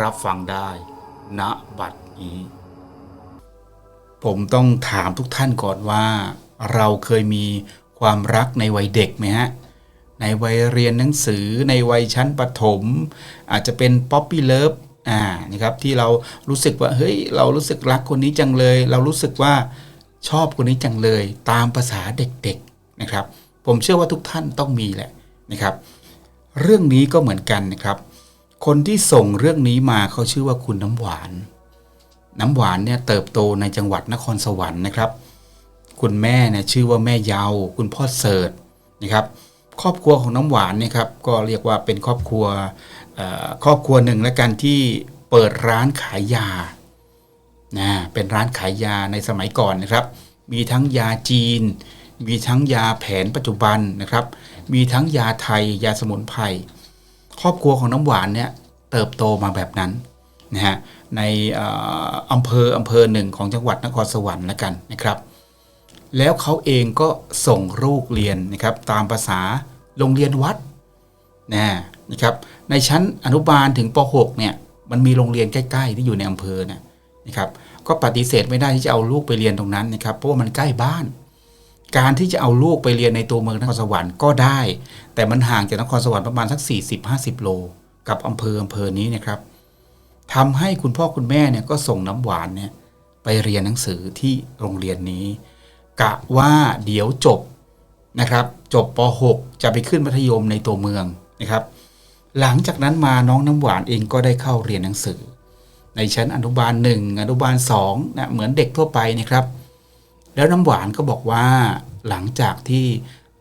รับฟังได้ณบัดนี้ ผมต้องถามทุกท่านก่อนว่า เราเคยมีความรักในวัยเด็กไหมฮะ ในวัยเรียนหนังสือในวัยชั้นประถม อาจจะเป็นป๊อปปี้เลิฟอ่านะครับที่เรารู้สึกว่าเฮ้ยเรารู้สึกรักคนนี้จังเลย เรารู้สึกว่าชอบคนนี้จังเลย ตามภาษาเด็กๆนะครับ ผมเชื่อว่าทุกท่านต้องมีแหละนะครับ เรื่องนี้ก็เหมือนกันนะครับ คนที่ส่งเรื่องนี้มาเขาชื่อว่าคุณน้ำหวาน น้ำหวานเนี่ยเติบโตในจังหวัดนครสวรรค์นะครับ คุณแม่เนี่ยชื่อว่าแม่เยาคุณพ่อเสิร์ชนะครับ ครอบครัวของน้ำหวานเนี่ยครับก็เรียกว่าเป็นครอบครัวครอบครัวหนึ่งและกันที่เปิดร้านขายยานะเป็นร้านขายยาในสมัยก่อนนะครับ มีทั้งยาจีน มีทั้งยาแผนปัจจุบันนะครับ มีทั้งยาไทยยาสมุนไพร ครอบครัวของน้ำหวานเนี่ยเติบโตมาแบบนั้นนะฮะในอำเภออำเภอหนึ่งของจังหวัดนครสวรรค์แล้วกันนะครับ แล้วเขาเองก็ส่งลูกเรียนนะครับตามภาษาโรงเรียนวัดนะนะครับในชั้นอนุบาลถึงป .6 เนี่ยมันมีโรงเรียนใกล้ ๆ ที่อยู่ในอำเภอนะนะครับก็ปฏิเสธไม่ได้ที่จะเอาลูกไปเรียนตรงนั้นนะครับเพราะว่ามันใกล้บ้าน การที่จะเอาลูกไปเรียนในตัวเมืองนครสวรรค์ก็ได้ แต่มันห่างจากนครสวรรค์ประมาณสัก 40-50 โล กับอำเภออำเภอนี้นะครับทำให้คุณพ่อคุณแม่เนี่ยก็ส่งน้ำหวานเนี่ยไปเรียนหนังสือที่โรงเรียนนี้ กะว่าเดี๋ยวจบนะครับ จบป .6 จะไปขึ้นมัธยมในตัวเมืองนะครับ หลังจากนั้นมาน้องน้ำหวานเองก็ได้เข้าเรียนหนังสือ ในชั้นอนุบาล 1 อนุบาล2นะเหมือนเด็กทั่วไปนะครับ แล้วน้ำหวานก็บอกว่า หลังจากที่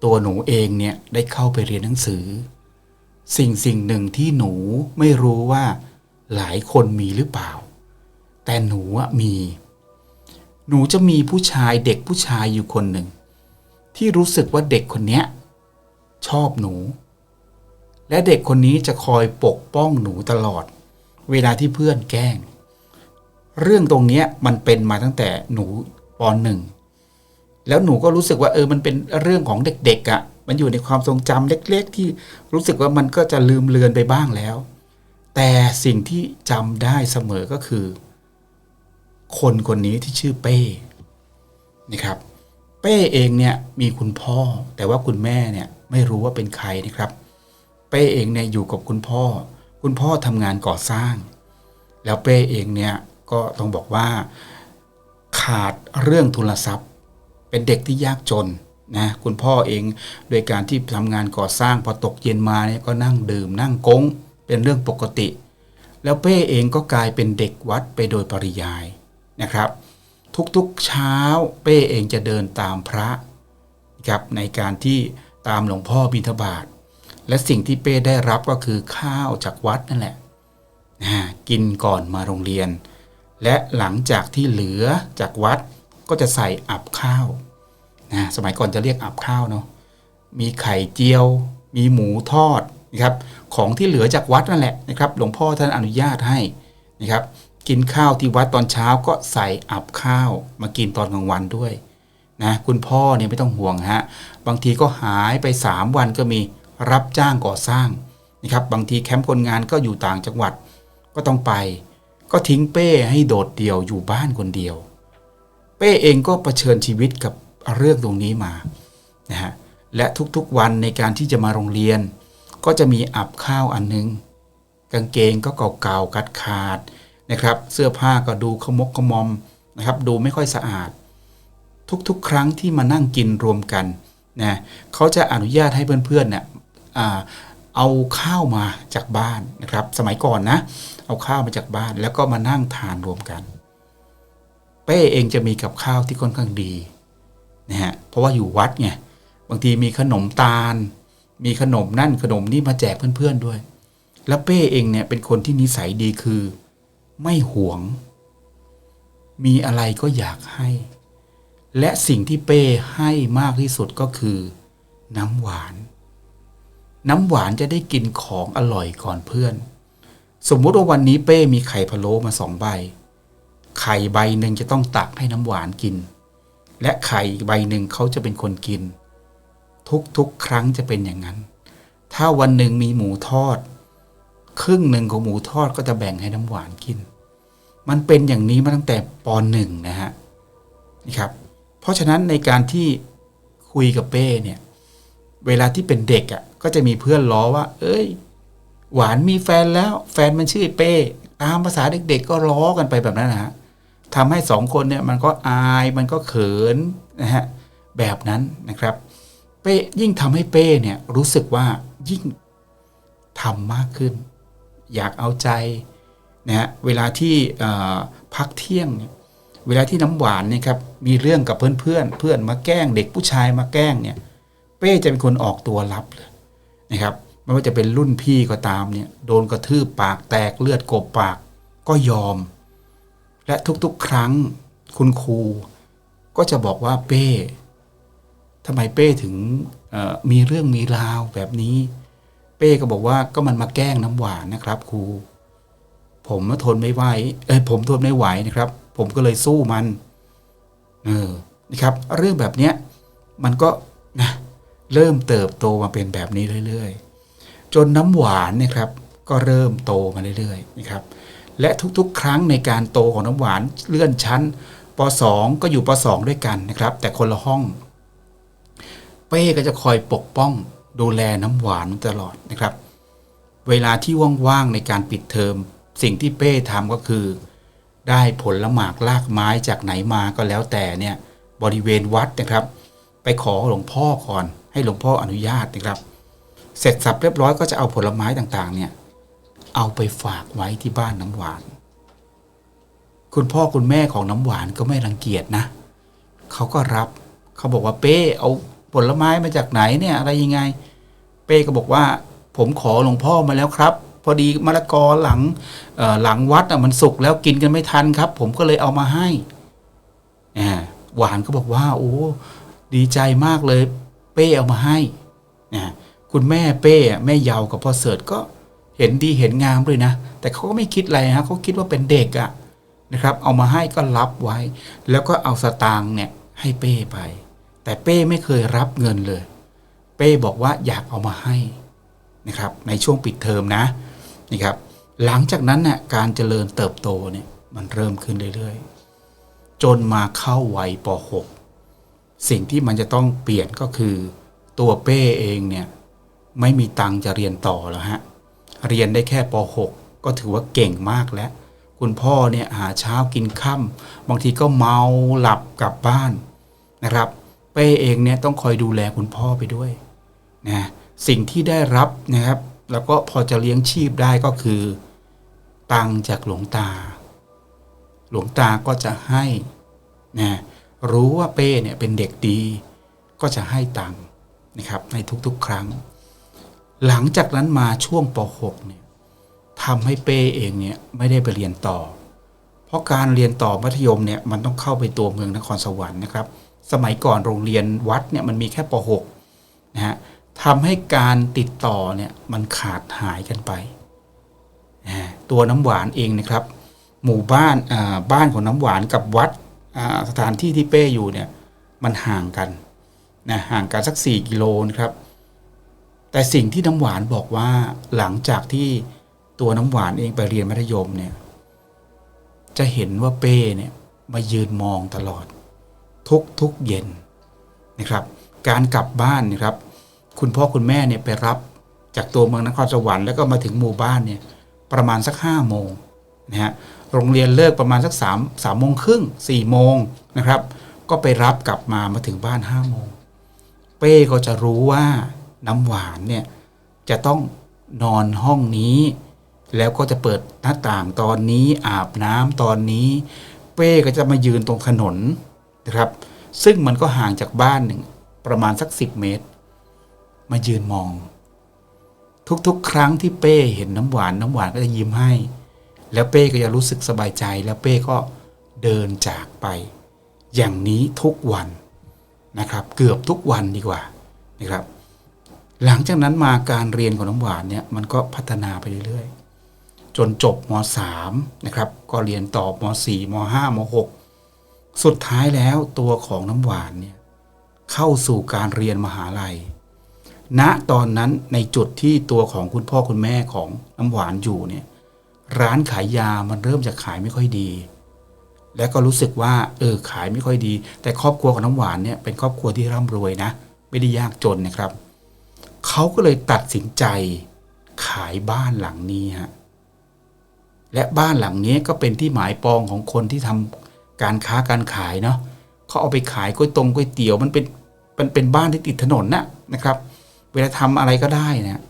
ตัวหนูเองเนี่ยได้เข้าไปเรียนหนังสือ สิ่งสิ่งหนึ่งที่หนูไม่รู้ว่า หลายคนมีหรือเปล่า แต่หนูอะมี หนูจะมีผู้ชายเด็กผู้ชายอยู่คนหนึ่ง ที่รู้สึกว่าเด็กคนเนี้ยชอบหนู และเด็กคนนี้จะคอยปกป้องหนูตลอด เวลาที่เพื่อนแกล้ง เรื่องตรงนี้มันเป็นมาตั้งแต่หนูปหนึ่ง แล้วหนูก็รู้สึกว่าเออมันเป็นเรื่องของเด็กๆอะ่ะ มันอยู่ในความทรงจำเล็กๆ ที่รู้สึกว่ามันก็จะลืมเลือนไปบ้างแล้ว แต่สิ่งที่จำได้เสมอก็คือ คนคนนี้ที่ชื่อเป้นะครับ เป้เองเนี่ยมีคุณพ่อ แต่ว่าคุณแม่เนี่ยไม่รู้ว่าเป็นใครนะครับ เป้เองเนี่ยอยู่กับคุณพ่อ คุณพ่อทำงานก่อสร้าง แล้วเป้เองเนี่ยก็ต้องบอกว่าขาดเรื่องทุนทรัพย์ เป็นเด็กที่ยากจนนะคุณพ่อเองโดยการที่ทำงานก่อสร้างพอตกเย็นมาเนี่ยก็นั่งดื่ม นั่งกงเป็นเรื่องปกติ แล้วเป้เองก็กลายเป็นเด็กวัดไปโดยปริยายนะครับ ทุกๆเช้าเป้เองจะเดินตามพระนะครับในการที่ตามหลวงพ่อบิณฑบาตและสิ่งที่เป้ได้รับก็คือข้าวจากวัดนั่นแหละนะกินก่อนมาโรงเรียน และหลังจากที่เหลือจากวัด ก็จะใส่อับข้าวนะสมัยก่อนจะเรียกอับข้าวเนาะมีไข่เจียว มีหมูทอดนะครับของที่เหลือจากวัดนั่นแหละนะครับหลวงพ่อท่านอนุญาตให้นะครับกินข้าวที่วัดตอนเช้าก็ใส่อับข้าว มากินตอนกลางวันด้วยนะคุณพ่อเนี่ยไม่ต้องห่วงฮะบางทีก็หายไป 3 วันก็มีรับจ้างก่อสร้างนะครับบางทีแคมป์คนงานก็อยู่ต่างจังหวัดก็ต้องไป ก็ทิ้งเป้ให้โดดเดี่ยวอยู่บ้านคนเดียว เป้เองก็เผชิญชีวิตกับเรื่องตรงนี้มานะฮะและทุกๆวันในการที่จะมาโรงเรียน ก็จะมีอับข้าวอันนึง กางเกงก็เก่าๆกัดขาดนะครับ เสื้อผ้าก็ดูขมกขมอมนะครับ ดูไม่ค่อยสะอาด ทุกๆ ครั้งที่มานั่งกินรวมกันนะเขาจะอนุญาตให้เพื่อนๆเนี่ยเอาข้าวมาจากบ้านนะครับ สมัยก่อนนะ เอาข้าวมาจากบ้าน แล้วก็มานั่งทานรวมกัน ป้เองจะมีกับข้าวที่ค่อนข้างดีนะฮะเพราะว่าอยู่วัดไงบางทีมีขนมตาล มีขนมนั่นขนมนี่มาแจกเพื่อนๆด้วย แล้วเป้เองเนี่ยเป็นคนที่นิสัยดีคือ ไม่หวง มีอะไรก็อยากให้ และสิ่งที่เป้ให้มากที่สุดก็คือ น้ำหวาน น้ำหวานจะได้กินของอร่อยก่อนเพื่อน สมมุติว่าวันนี้เป้มีไข่พะโล้มาสองใบ ไข่ใบหนึ่งจะต้องตักให้น้ำหวานกิน และไข่ใบหนึ่งเขาจะเป็นคนกิน ทุกๆครั้งจะเป็นอย่างนั้น ถ้าวันหนึ่งมีหมูทอด ครึ่งหนึ่งของหมูทอดก็จะแบ่งให้น้ำหวานกิน มันเป็นอย่างนี้มาตั้งแต่ปหนึ่งนะฮะนี่ครับ เพราะฉะนั้นในการที่คุยกับเป้เนี่ยเวลาที่เป็นเด็กอะ่ะก็จะมีเพื่อนล้อว่า เอ้ย หวานมีแฟนแล้ว แฟนมันชื่อเป้ตามภาษาเด็กๆ ก็ล้อกันไปแบบนั้นนะฮะ ทำให้สองคนเนี่ยมันก็อายมันก็เขินนะฮะแบบนั้นนะครับ เป้ยิ่งทำให้เป้เนี่ยรู้สึกว่ายิ่งทำมากขึ้น อยากเอาใจนะฮะเวลาที่พักเที่ยงเยเวลาที่น้ำหวานเนี่ยครับมีเรื่องกับเพื่อนเพื่อนเพื่อนมาแกล้ง เด็กผู้ชายมาแกล้งเนี่ยเป้จะเป็นคนออกตัวรับเลยนะครับไม่ว่าจะเป็นรุ่นพี่ก็ตามเนี่ยโดนกระทืบปากแตกเลือดกบปากก็ยอม และทุกๆ ครั้งคุณครูก็จะบอกว่าเป้ทำไมเป้ถึงมีเรื่องมีราวแบบนี้ เป้ก็บอกว่าก็มันมาแกล้งน้ำหวานนะครับ ครู ผมทนไม่ไหวเอ้ยผมทนไม่ไหวนะครับ ผมก็เลยสู้มัน เออนะครับ เรื่องแบบเนี้ยมันก็นะเริ่มเติบโตมาเป็นแบบนี้เรื่อย ๆ จนน้ำหวานเนะครับ ก็เริ่มโตมาเรื่อย ๆ นะครับ และทุกๆ ครั้งในการโตของน้ำหวานเลื่อนชั้นป .2 ก็อยู่ป .2 ด้วยกันนะครับ แต่คนละห้อง เป้ก็จะคอยปกป้องดูแลน้ำหวานตลอดนะครับ เวลาที่ว่างๆในการปิดเทอม สิ่งที่เป้ทำก็คือ ได้ผลละหมากลากไม้จากไหนมาก็แล้วแต่เนี่ยบริเวณวัดนะครับ ไปขอหลวงพ่อก่อน ให้หลวงพ่ออนุญาตนะครับ เสร็จสับเรียบร้อยก็จะเอาผลไม้ต่างๆเนี่ย เอาไปฝากไว้ที่บ้านน้ำหวาน คุณพ่อคุณแม่ของน้ำหวานก็ไม่รังเกียจนะ เขาก็รับ เขาบอกว่าเป้เอาผลไม้มาจากไหนเนี่ยอะไรยังไง เป้ก็บอกว่า ผมขอหลวงพ่อมาแล้วครับ พอดีมะละกอหลังหลังวัดอะมันสุกแล้วกินกันไม่ทันครับ ผมก็เลยเอามาให้หวานก็บอกว่า โอ้ดีใจมากเลย เป้เอามาให้นะคุณแม่เป้อะแม่เยาวกับพ่อเสิร์ตก็ เห็นดีเห็นงามเลยนะ แต่เขาก็ไม่คิดอะไรฮะเขาคิดว่าเป็นเด็กอะนะครับ เอามาให้ก็รับไว้ แล้วก็เอาสตางค์เนี่ยให้เป้ไป แต่เป้ไม่เคยรับเงินเลย เป้บอกว่าอยากเอามาให้นะครับ ในช่วงปิดเทอมนะนะครับ หลังจากนั้นน่ะการเจริญเติบโตเนี่ยมันเริ่มขึ้นเรื่อยๆ จนมาเข้าวัยป .6 สิ่งที่มันจะต้องเปลี่ยนก็คือ ตัวเป้เองเนี่ยไม่มีตังจะเรียนต่อแล้วฮะ เรียนได้แค่ป .6 ก็ถือว่าเก่งมากแล้ว คุณพ่อเนี่ยหาเช้ากินค่ำบางทีก็เมาหลับกลับบ้านนะครับ เป้เองเนี่ยต้องคอยดูแลคุณพ่อไปด้วยนะสิ่งที่ได้รับนะครับ แล้วก็พอจะเลี้ยงชีพได้ก็คือ ตังค์จากหลวงตา หลวงตาก็จะให้นะรู้ว่าเป้เนี่ยเป็นเด็กดี ก็จะให้ตังค์นะครับในทุกๆ ครั้ง หลังจากนั้นมาช่วงป .6 เนี่ยทำให้เป้เองเนี่ยไม่ได้ไปเรียนต่อ เพราะการเรียนต่อมัธยมเนี่ยมันต้องเข้าไปตัวเมืองนครสวรรค์นะครับ สมัยก่อนโรงเรียนวัดเนี่ยมันมีแค่ป .6 นะฮะทำให้การติดต่อเนี่ยมันขาดหายกันไป ตัวน้ำหวานเองนะครับ หมู่บ้านบ้านของน้ำหวานกับวัดสถานที่ที่เป้อยู่เนี่ยมันห่างกันนะห่างกันสัก 4 กิโลนะครับ แต่สิ่งที่น้ำหวานบอกว่าหลังจากที่ตัวน้ำหวานเองไปเรียนมัธยมเนี่ย จะเห็นว่าเป้เนี่ยมายืนมองตลอด ทุกทุกเย็นนะครับ การกลับบ้านนะครับ คุณพ่อคุณแม่เนี่ยไปรับจากตัวเมืองนครสวรรค์แล้วก็มาถึงหมู่บ้านเนี่ยประมาณสักห้าโมงนะฮะโรงเรียนเลิกประมาณสักสามสามโมงครึ่งสี่โมงนะครับ ก็ไปรับกลับมามาถึงบ้านห้าโมงเป้ก็จะรู้ว่า น้ำหวานเนี่ยจะต้องนอนห้องนี้ แล้วก็จะเปิดหน้าต่างตอนนี้อาบน้ำตอนนี้ เป้ก็จะมายืนตรงถนนนะครับ ซึ่งมันก็ห่างจากบ้านหนึ่งประมาณสักสิบเมตร มายืนมอง ทุกๆ ครั้งที่เป้เห็นน้ำหวานน้ำหวานก็จะยิ้มให้ แล้วเป้ก็จะรู้สึกสบายใจแล้วเป้ก็เดินจากไป อย่างนี้ทุกวันนะครับ เกือบทุกวันดีกว่านะครับ หลังจากนั้นมาการเรียนของน้ำหวานเนี่ยมันก็พัฒนาไปเรื่อยๆ จนจบม .3 นะครับก็เรียนต่อม .4 ม .5 ม .6 สุดท้ายแล้วตัวของน้ำหวานเนี่ยเข้าสู่การเรียนมหาลัย ณตอนนั้นในจุดที่ตัวของคุณพ่อคุณแม่ของน้ำหวานอยู่เนี่ยร้านขายยามันเริ่มจะขายไม่ค่อยดี และก็รู้สึกว่าเออขายไม่ค่อยดี แต่ครอบครัวของน้ำหวานเนี่ยเป็นครอบครัวที่ร่ำรวยนะ ไม่ได้ยากจนนะครับ เขาก็เลยตัดสินใจขายบ้านหลังนี้ฮะและบ้านหลังนี้ก็เป็นที่หมายปองของคนที่ทำการค้าการขายเนาะเขาเอาไปขายก๋วยตรงก๋วยเตี๋ยวมันเป็นมันเป็นบ้านที่ติดถนนนะนะครับ เวลาทำอะไรก็ได้นะ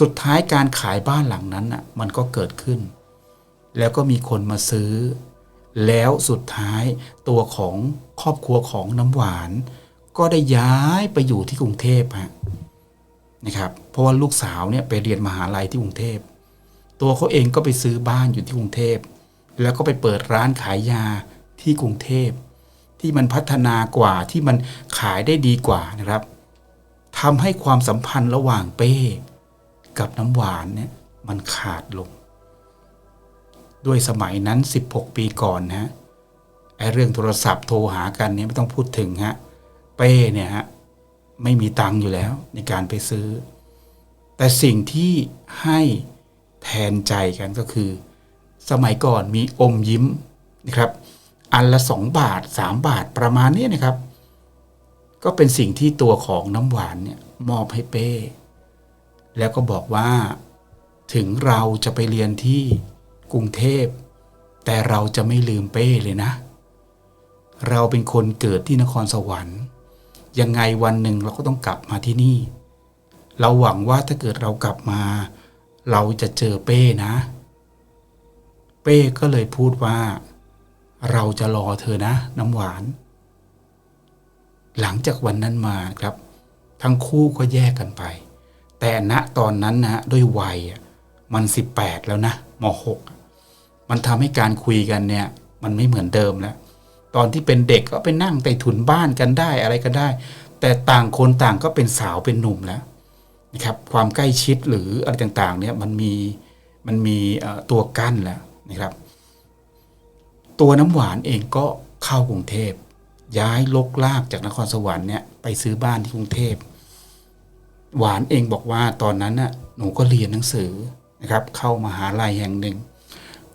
สุดท้ายการขายบ้านหลังนั้นน่ะมันก็เกิดขึ้น แล้วก็มีคนมาซื้อ แล้วสุดท้ายตัวของครอบครัวของน้ำหวาน ก็ได้ย้ายไปอยู่ที่กรุงเทพฮะ นะครับเพราะว่าลูกสาวเนี่ยไปเรียนมหาลัยที่กรุงเทพ ตัวเขาเองก็ไปซื้อบ้านอยู่ที่กรุงเทพ แล้วก็ไปเปิดร้านขายยาที่กรุงเทพ ที่มันพัฒนากว่าที่มันขายได้ดีกว่านะครับทำให้ความสัมพันธ์ระหว่างเป้กับน้ำหวานเนี่ยมันขาดลง ด้วยสมัยนั้น 16 ปีก่อนนะฮะไอเรื่องโทรศัพท์โทรหากันเนี่ยไม่ต้องพูดถึงฮะเป้เนี่ยฮะ ไม่มีตังค์อยู่แล้วในการไปซื้อ แต่สิ่งที่ให้แทนใจกันก็คือ สมัยก่อนมีอมยิ้มนะครับ อันละสองบาทสามบาทประมาณนี้นะครับ ก็เป็นสิ่งที่ตัวของน้ำหวานเนี่ยมอบให้เป้ แล้วก็บอกว่า ถึงเราจะไปเรียนที่กรุงเทพ แต่เราจะไม่ลืมเป้เลยนะ เราเป็นคนเกิดที่นครสวรรค์ ยังไงวันหนึ่งเราก็ต้องกลับมาที่นี่ เราหวังว่าถ้าเกิดเรากลับมา เราจะเจอเป้นะ เป้ก็เลยพูดว่า เราจะรอเธอนะน้ำหวาน หลังจากวันนั้นมาครับ ทั้งคู่ก็แยกกันไป แต่ณตอนนั้นนะด้วยวัยมัน 18 แล้วนะม .6 มันทำให้การคุยกันเนี่ย มันไม่เหมือนเดิมแล้ว ตอนที่เป็นเด็กก็ไปนั่งใต้ถุนบ้านกันได้อะไรก็ได้ แต่ต่างคนต่างก็เป็นสาวเป็นหนุ่มแล้วนะครับความใกล้ชิดหรืออะไรต่างๆเนี่ยมันมีมันมีตัวกั้นแล้วนะครับ ตัวน้ำหวานเองก็เข้ากรุงเทพ ย้ายลกลากจากนครสวรรค์เนี่ยไปซื้อบ้านที่กรุงเทพ หวานเองบอกว่าตอนนั้นน่ะหนูก็เรียนหนังสือนะครับ เข้ามหาลัยแห่งหนึ่ง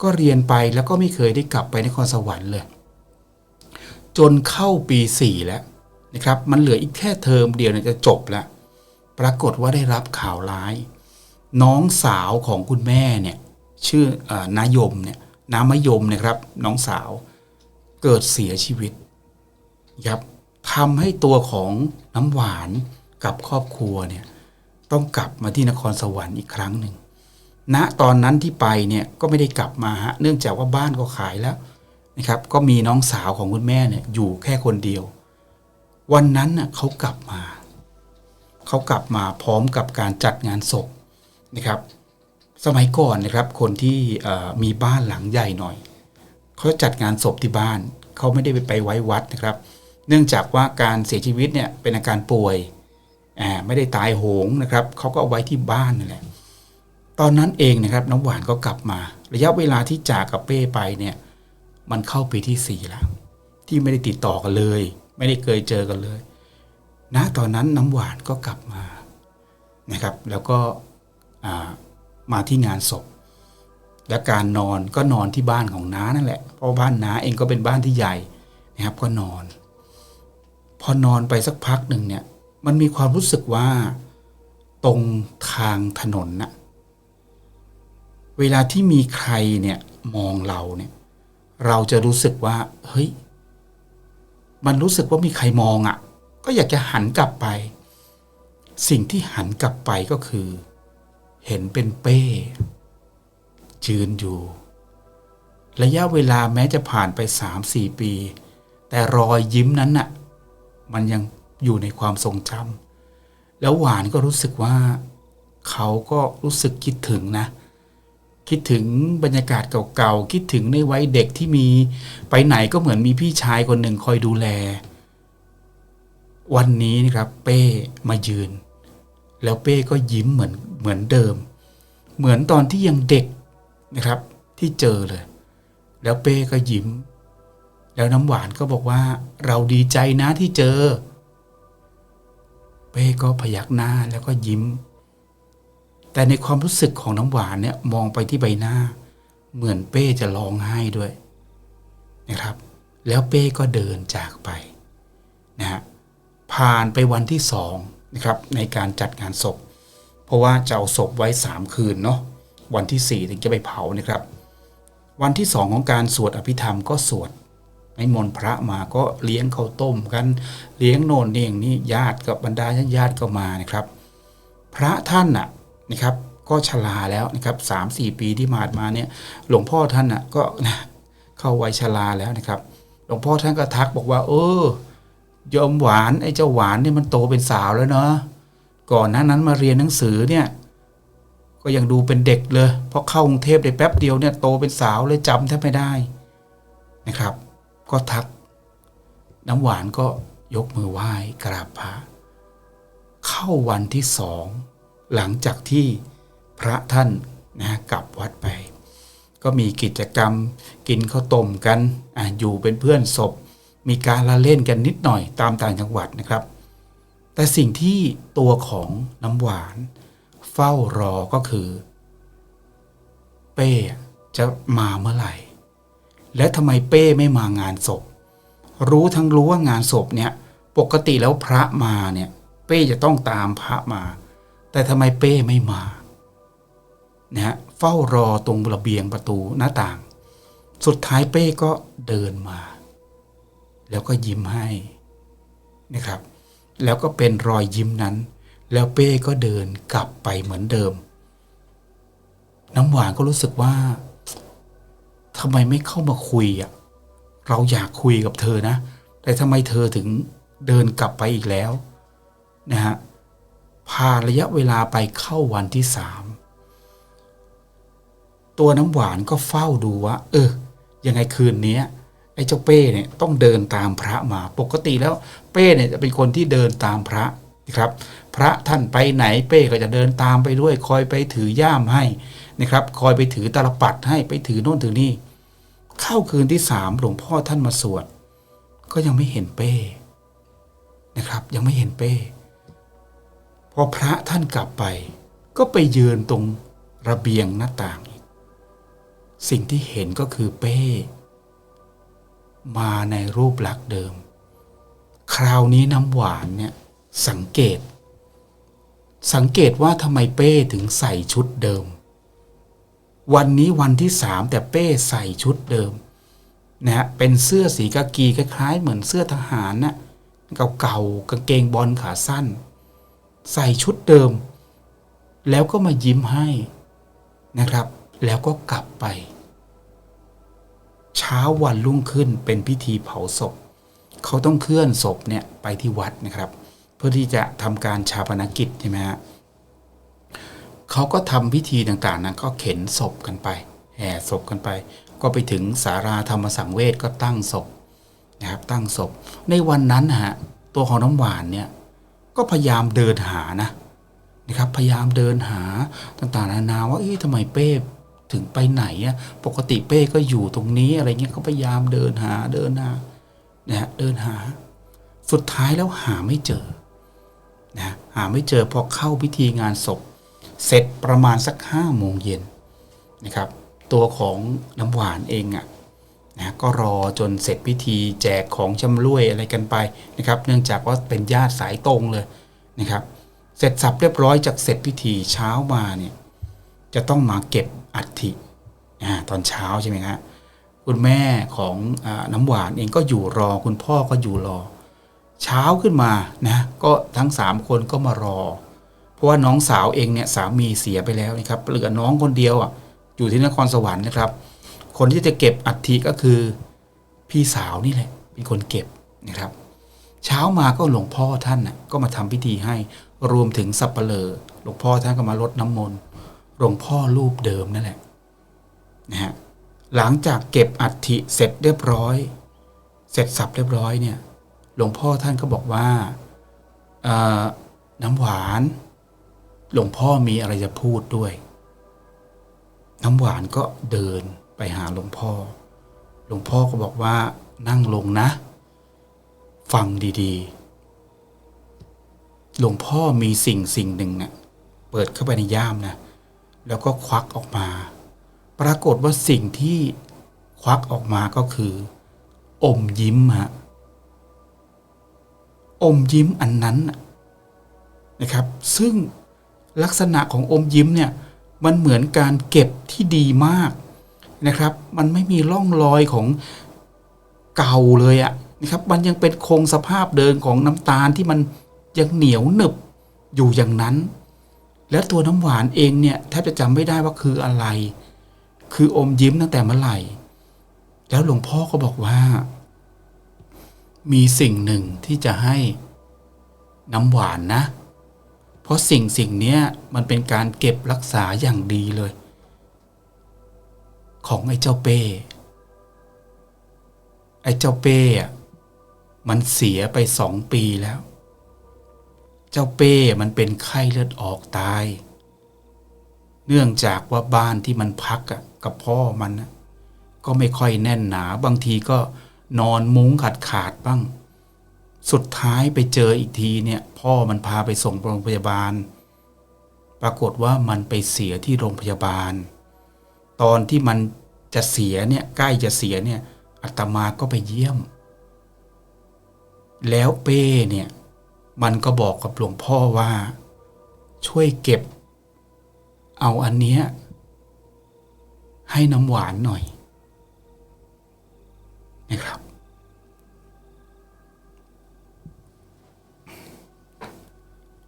ก็เรียนไปแล้วก็ไม่เคยได้กลับไปนครสวรรค์เลย จนเข้าปีสี่แล้วนะครับมันเหลืออีกแค่เทอมเดียวเนี่ยจะจบแล้วปรากฏว่าได้รับข่าวร้าย น้องสาวของคุณแม่เนี่ยชื่ออนายมเนี่ยน้ามะยมนะครับน้องสาวเกิดเสียชีวิตครับทำให้ตัวของน้ำหวานกับครอบครัวเนี่ยต้องกลับมาที่นครสวรรค์อีกครั้งหนึ่งณตอนนั้นที่ไปเนี่ยก็ไม่ได้กลับมาฮะเนื่องจากว่าบ้านก็ขายแล้ว นะครับ ก็มีน้องสาวของคุณแม่เนี่ยอยู่แค่คนเดียว วันนั้นน่ะเขากลับมา เขากลับมาพร้อมกับการจัดงานศพนะครับ สมัยก่อนนะครับ คนที่มีบ้านหลังใหญ่หน่อยเขาจัดงานศพที่บ้าน เขาไม่ได้ไปไว้วัดนะครับ เนื่องจากว่าการเสียชีวิตเนี่ยเป็นอาการป่วยอ่าไม่ได้ตายโหงนะครับเขาก็เอาไว้ที่บ้านนั่นแหละตอนนั้นเองนะครับน้ำหวานก็กลับมา ระยะเวลาที่จากกับเป้ไปเนี่ย มันเข้าปีที่สี่แล้ว ที่ไม่ได้ติดต่อกันเลย ไม่ได้เคยเจอกันเลยณตอนนั้นน้ำหวานก็กลับมานะครับ แล้วก็มาที่งานศพ และการนอนก็นอนที่บ้านของน้านั่นแหละ เพราะบ้านน้าเองก็เป็นบ้านที่ใหญ่นะครับก็นอน พอนอนไปสักพักหนึ่งเนี่ย มันมีความรู้สึกว่าตรงทางถนนน่ะเวลาที่มีใครเนี่ยมองเราเนี่ย เราจะรู้สึกว่า เฮ้ย มันรู้สึกว่ามีใครมองอะ่ะ ก็อยากจะหันกลับไป สิ่งที่หันกลับไปก็คือ เห็นเป็นเป้ยืนอยู่ ระยะเวลาแม้จะผ่านไปสามสี่ปี แต่รอยยิ้มนั้นน่ะ มันยังอยู่ในความทรงจำแล้วหวานก็รู้สึกว่า เขาก็รู้สึกคิดถึงนะ คิดถึงบรรยากาศเก่าๆ คิดถึงในวัยเด็กที่มีไปไหนก็เหมือนมีพี่ชายคนหนึ่งคอยดูแล วันนี้นะครับเป้มายืน แล้วเป้ก็ยิ้มเหมือนเหมือนเดิม เหมือนตอนที่ยังเด็กนะครับที่เจอเลย แล้วเป้ก็ยิ้ม แล้วน้ำหวานก็บอกว่าเราดีใจนะที่เจอ เป้ก็พยักหน้าแล้วก็ยิ้ม แต่ในความรู้สึกของน้ำหวานเนี่ยมองไปที่ใบหน้า เหมือนเป้จะร้องไห้ด้วยนะครับ แล้วเป้ก็เดินจากไปนะฮะผ่านไปวันที่สองนะครับในการจัดงานศพ เพราะว่าจะเอาศพไว้สามคืนเนาะวันที่สี่ถึงจะไปเผานะครับ วันที่สองของการสวดอภิธรรมก็สวดนิมนต์พระมาก็เลี้ยงข้าวต้มกันเลี้ยงโน่นเองนี่ญาติกับบรรดาญาติก็มานะครับ พระท่านน่ะ นะครับก็ชราแล้วนะครับสามสี่ปีที่ผ่านมาเนี่ยหลวงพ่อท่านน่ะก็นะเข้าวัยชราแล้วนะครับ หลวงพ่อท่านก็ทักบอกว่า เออโยมหวานไอ้เจ้าหวานเนี่ยมันโตเป็นสาวแล้วเนาะก่อนหน้านั้นมาเรียนหนังสือเนี่ยก็ยังดูเป็นเด็กเลยเพราะเข้ากรุงเทพได้แป๊บเดียวเนี่ยโตเป็นสาวเลยจำแทบไม่ได้นะครับ ก็ทัก น้ำหวานก็ยกมือไหว้กราบพระเข้าวันที่สอง หลังจากที่พระท่านนะกลับวัดไป ก็มีกิจกรรมกินข้าวต้มกันออยู่เป็นเพื่อนศพ มีการละเล่นกันนิดหน่อยตามต่างจังหวัดนะครับ แต่สิ่งที่ตัวของน้ำหวานเฝ้ารอก็คือ เป้จะมาเมื่อไหร่ และทำไมเป้ไม่มางานศพ รู้ทั้งรู้ว่างานศพเนี่ยปกติแล้วพระมาเนี่ยเป้จะต้องตามพระมา แต่ทำไมเป้ไม่มานะฮะเฝ้ารอตรงระเบียงประตูหน้าต่าง สุดท้ายเป้ก็เดินมา แล้วก็ยิ้มให้นะครับ แล้วก็เป็นรอยยิ้มนั้น แล้วเป้ก็เดินกลับไปเหมือนเดิม น้ำหวานก็รู้สึกว่าทำไมไม่เข้ามาคุยอะเราอยากคุยกับเธอนะ แต่ทำไมเธอถึงเดินกลับไปอีกแล้วนะฮะ ผ่านระยะเวลาไปเข้าวันที่สามตัวน้ำหวานก็เฝ้าดูว่า เออ ยังไงคืนนี้ไอ้เจ้าเป้เนี่ยต้องเดินตามพระมาปกติแล้วเป้เนี่ยจะเป็นคนที่เดินตามพระนะครับ พระท่านไปไหนเป้ก็จะเดินตามไปด้วย คอยไปถือย่ามให้นะครับ คอยไปถือตลปัดให้ไปถือโน่นถือนี่ เข้าคืนที่สามหลวงพ่อท่านมาสวด ก็ยังไม่เห็นเป้นะครับ ยังไม่เห็นเป้ พอพระท่านกลับไป ก็ไปยืนตรงระเบียงหน้าต่างอีก สิ่งที่เห็นก็คือเป้ มาในรูปลักษณ์เดิม คราวนี้น้ำหวานเนี่ยสังเกต สังเกตว่าทำไมเป้ถึงใส่ชุดเดิม วันนี้วันที่สามแต่เป้ใส่ชุดเดิมนะฮะเป็นเสื้อสีกากีคล้ายๆ เหมือนเสื้อทหารน่ะเก่าๆกางเกงบอลขาสั้น ใส่ชุดเดิม แล้วก็มายิ้มให้นะครับ แล้วก็กลับไป เช้าวันรุ่งขึ้นเป็นพิธีเผาศพ เขาต้องเคลื่อนศพเนี่ยไปที่วัดนะครับ เพื่อที่จะทำการชาปนกิจใช่ไหมฮะเขาก็ทำพิธีต่างๆนั้นก็เข็นศพกันไปแห่ศพกันไป ก็ไปถึงสาราธรรมสังเวชก็ตั้งศพนะครับตั้งศพ ในวันนั้นนะฮะตัวของน้ำหวานเนี่ย ก็พยายามเดินหานะนะครับ พยายามเดินหาต่างๆนานาว่าเอ๊ะทำไมเป้ถึงไปไหนอะปกติเป้ก็อยู่ตรงนี้อะไรเงี้ยเขาพยายามเดินหาเดินหานะฮะเดินหา สุดท้ายแล้วหาไม่เจอนะหาไม่เจอพอเข้าพิธีงานศพ เสร็จประมาณสักห้าโมงเย็นนะครับ ตัวของน้ำหวานเองอะ่ะ นะก็รอจนเสร็จพิธีแจกของชำร่วยอะไรกันไปนะครับ เนื่องจากว่าเป็นญาติสายตรงเลยนะครับ เสร็จสับเรียบร้อยจากเสร็จพิธีเช้ามาเนี่ยจะต้องมาเก็บอัฐิอ่าตอนเช้าใช่ไหมครับคุณแม่ของอน้ำหวานเองก็อยู่รอ คุณพ่อก็อยู่รอ เช้าขึ้นมานะก็ทั้งสามคนก็มารอ เพราะว่าน้องสาวเองเนี่ยสามีเสียไปแล้วนะครับเหลือน้องคนเดียวอะอยู่ที่นครสวรรค์นะครับ คนที่จะเก็บอัฐิก็คือพี่สาวนี่แหละเป็นคนเก็บนะครับ เช้ามาก็หลวงพ่อท่านน่ะก็มาทำพิธีให้รวมถึงสับเปลอหลวงพ่อท่านก็มารดน้ำมนต์หลวงพ่อรูปเดิมนั่นแหละนะฮะหลังจากเก็บอัฐิเสร็จเรียบร้อย เสร็จสับเรียบร้อยเนี่ย หลวงพ่อท่านก็บอกว่าน้ำหวาน หลวงพ่อมีอะไรจะพูดด้วย น้ำหวานก็เดิน ไปหาหลวงพ่อ หลวงพ่อก็บอกว่านั่งลงนะ ฟังดีๆ หลวงพ่อมีสิ่งสิ่งหนึ่งเนะ่ยเปิดเข้าไปในย่ามนะ แล้วก็ควักออกมา ปรากฏว่าสิ่งที่ควักออกมาก็คือ อมยิ้มฮะอมยิ้มอันนั้นน่ะนะครับ ซึ่งลักษณะของอมยิ้มเนี่ย มันเหมือนการเก็บที่ดีมาก นะครับ มันไม่มีร่องรอยของเก่าเลยอะนะครับ มันยังเป็นคงสภาพเดิมของน้ำตาลที่มันยังเหนียวหนึบอยู่อย่างนั้น แล้วตัวน้ำหวานเองเนี่ยแทบจะจำไม่ได้ว่าคืออะไร คืออมยิ้มตั้งแต่เมื่อไหร่ แล้วหลวงพ่อก็บอกว่า มีสิ่งหนึ่งที่จะให้น้ำหวานนะ เพราะสิ่งสิ่งนี้มันเป็นการเก็บรักษาอย่างดีเลย ของไอ้เจ้าเป้ ไอ้เจ้าเป้อะมันเสียไปสองปีแล้ว เจ้าเป้มันเป็นไข้เลือดออกตาย เนื่องจากว่าบ้านที่มันพักอะกับพ่อมันนะก็ไม่ค่อยแน่นหนา บางทีก็นอนมุ้งขาดขาดบ้าง สุดท้ายไปเจออีกทีเนี่ย พ่อมันพาไปส่งโรงพยาบาล ปรากฏว่ามันไปเสียที่โรงพยาบาล ตอนที่มันจะเสียเนี่ยใกล้จะเสียเนี่ยอาตมาก็ไปเยี่ยม แล้วเป้เนี่ยมันก็บอกกับหลวงพ่อว่า ช่วยเก็บ เอาอันเนี้ยให้น้ำหวานหน่อยนะครับ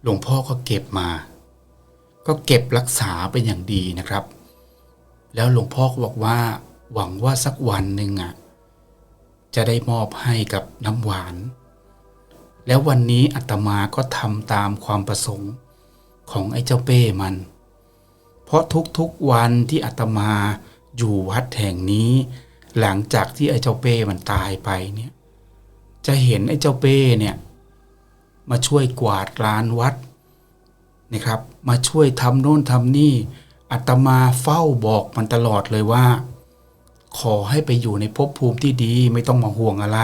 หลวงพ่อก็เก็บมา ก็เก็บรักษาเป็นอย่างดีนะครับ แล้วหลวงพ่อก็บอกว่า หวังว่าสักวันหนึ่งอะจะได้มอบให้กับน้ำหวาน แล้ววันนี้อาตมาก็ทำตามความประสงค์ของไอ้เจ้าเป้มัน เพราะทุกๆวันที่อาตมาอยู่วัดแห่งนี้ หลังจากที่ไอ้เจ้าเป้มันตายไปเนี่ยจะเห็นไอ้เจ้าเป้เนี่ยมาช่วยกวาดลานวัดนะครับ มาช่วยทำโน่นทำนี่ อาตมาเฝ้าบอกมันตลอดเลยว่า ขอให้ไปอยู่ในภพภูมิที่ดีไม่ต้องมาห่วงอะไร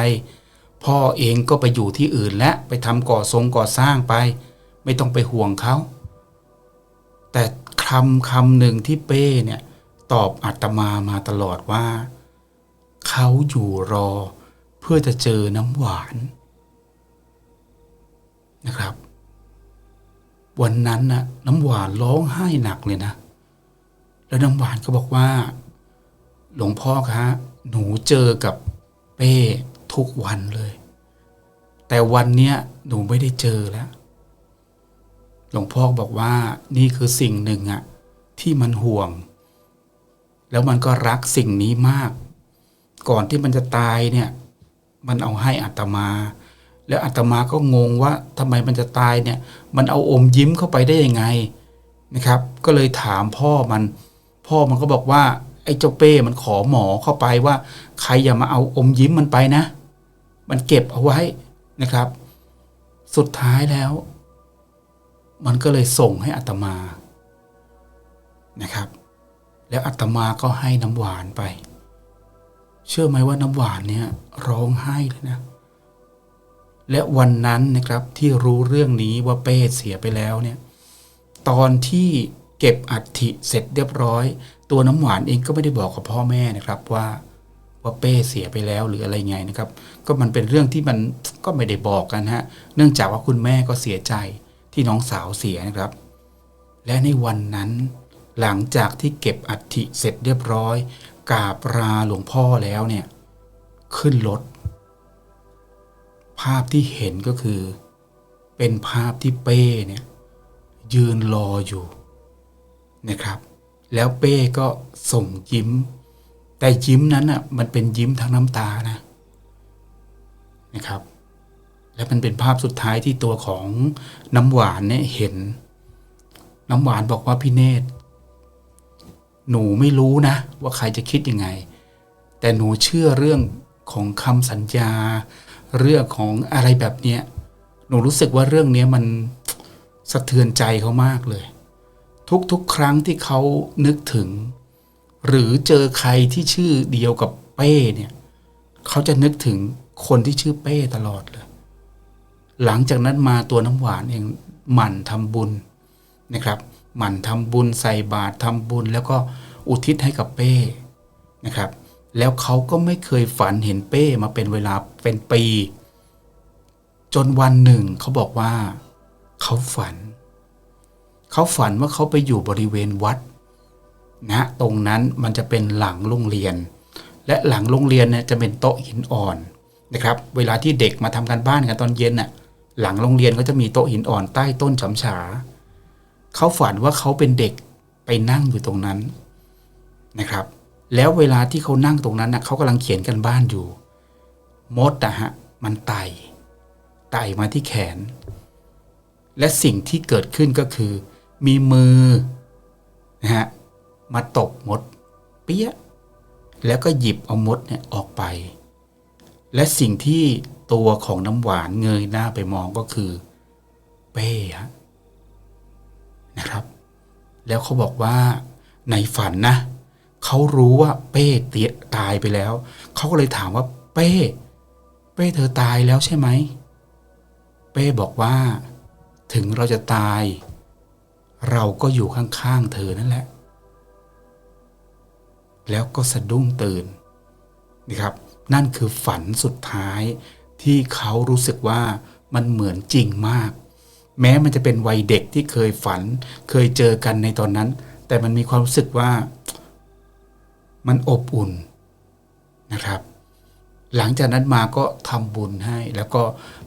พ่อเองก็ไปอยู่ที่อื่นและไปทำก่อทรงก่อสร้างไป ไม่ต้องไปห่วงเขาแต่คำคำหนึ่งที่เป้เนี่ยตอบอาตมามาตลอดว่า เขาอยู่รอเพื่อจะเจอน้ำหวานนะครับ วันนั้นนะน้ำหวานร้องไห้หนักเลยนะ แล้วน้ำหวานก็บอกว่า หลวงพ่อคะหนูเจอกับเป้ทุกวันเลย แต่วันเนี้ยหนูไม่ได้เจอแล้ว หลวงพ่อบอกว่านี่คือสิ่งหนึ่งอะที่มันห่วง แล้วมันก็รักสิ่งนี้มาก ก่อนที่มันจะตายเนี่ย มันเอาให้อัตมา แล้วอาตมาก็งงว่าทำไมมันจะตายเนี่ย มันเอาอมยิ้มเข้าไปได้ยังไงนะครับ ก็เลยถามพ่อมัน พ่อมันก็บอกว่า ไอ้เจ้าเป้มันขอหมอเข้าไปว่า ใครอย่ามาเอาอมยิ้มมันไปนะ มันเก็บเอาไว้นะครับ สุดท้ายแล้ว มันก็เลยส่งให้อัตมานะครับ แล้วอัตมาก็ให้น้ำหวานไป เชื่อไหมว่าน้ำหวานเนี่ย ร้องไห้เลยนะและวันนั้นนะครับที่รู้เรื่องนี้ว่าเป้เสียไปแล้วเนี่ย ตอนที่ เก็บอัฐิเสร็จเรียบร้อย ตัวน้ำหวานเองก็ไม่ได้บอกกับพ่อแม่นะครับว่าว่าเป้เสียไปแล้วหรืออะไรไงนะครับ ก็มันเป็นเรื่องที่มันก็ไม่ได้บอกกันฮะเนื่องจากว่าคุณแม่ก็เสียใจที่น้องสาวเสียนะครับ และในวันนั้น หลังจากที่เก็บอัฐิเสร็จเรียบร้อยกราบลาหลวงพ่อแล้วเนี่ยขึ้นรถภาพที่เห็นก็คือ เป็นภาพที่เป้เนี่ยยืนรออยู่ นะครับ แล้วเป้ก็ส่งยิ้ม แต่ยิ้มนั้นอะมันเป็นยิ้มทั้งน้ำตานะนะครับ และมันเป็นภาพสุดท้ายที่ตัวของน้ำหวานเนี่ยเห็น น้ำหวานบอกว่าพี่เนตรหนูไม่รู้นะ ว่าใครจะคิดยังไง แต่หนูเชื่อเรื่องของคำสัญญา เรื่องของอะไรแบบเนี้ยหนูรู้สึกว่าเรื่องนี้มันสะเทือนใจเขามากเลย ทุกๆ ครั้งที่เขานึกถึง หรือเจอใครที่ชื่อเดียวกับเป้เนี่ยเขาจะนึกถึงคนที่ชื่อเป้ตลอดเลยหลังจากนั้นมาตัวน้ำหวานเองหมั่นทำบุญนะครับ หมั่นทำบุญใส่บาตรทำบุญ แล้วก็อุทิศให้กับเป้นะครับ แล้วเขาก็ไม่เคยฝันเห็นเป้มาเป็นเวลาเป็นปี จนวันหนึ่งเขาบอกว่า เขาฝัน เขาฝันว่าเขาไปอยู่บริเวณวัดนะตรงนั้นมันจะเป็นหลังโรงเรียน และหลังโรงเรียนเนี่ยจะเป็นโต๊ะหินอ่อนนะครับ เวลาที่เด็กมาทำการบ้านกันตอนเย็นน่ะหลังโรงเรียนก็จะมีโต๊ะหินอ่อนใต้ต้นฉำฉาเขาฝันว่าเขาเป็นเด็กไปนั่งอยู่ตรงนั้นนะครับ แล้วเวลาที่เขานั่งตรงนั้นนะเขากำลังเขียนกันบ้านอยู่ มดอะฮะมันไต่ไต่มาที่แขน และสิ่งที่เกิดขึ้นก็คือ มีมือนะฮะมาตบมดเปี้ยแล้วก็หยิบเอามดเนี่ยออกไป และสิ่งที่ตัวของน้ำหวานเงยหน้าไปมองก็คือ เป้ฮะนะครับ แล้วเขาบอกว่าในฝันนะเขารู้ว่าเป้เตียตายไปแล้ว เขาก็เลยถามว่า เป้ เป้เธอตายแล้วใช่ไหม เป้บอกว่า ถึงเราจะตาย เราก็อยู่ข้างๆเธอนั่นแหละ แล้วก็สะดุ้งตื่นนะครับ นั่นคือฝันสุดท้ายที่เขารู้สึกว่ามันเหมือนจริงมาก แม้มันจะเป็นวัยเด็กที่เคยฝัน เคยเจอกันในตอนนั้น แต่มันมีความรู้สึกว่ามันอบอุ่นนะครับ หลังจากนั้นมาก็ทำบุญให้ แล้วก็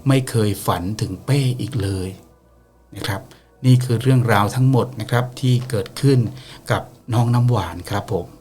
ไม่เคยฝันถึงเป้อีกเลยนะครับ นี่คือเรื่องราวทั้งหมดนะครับที่เกิดขึ้นกับน้องน้ำหวานครับผม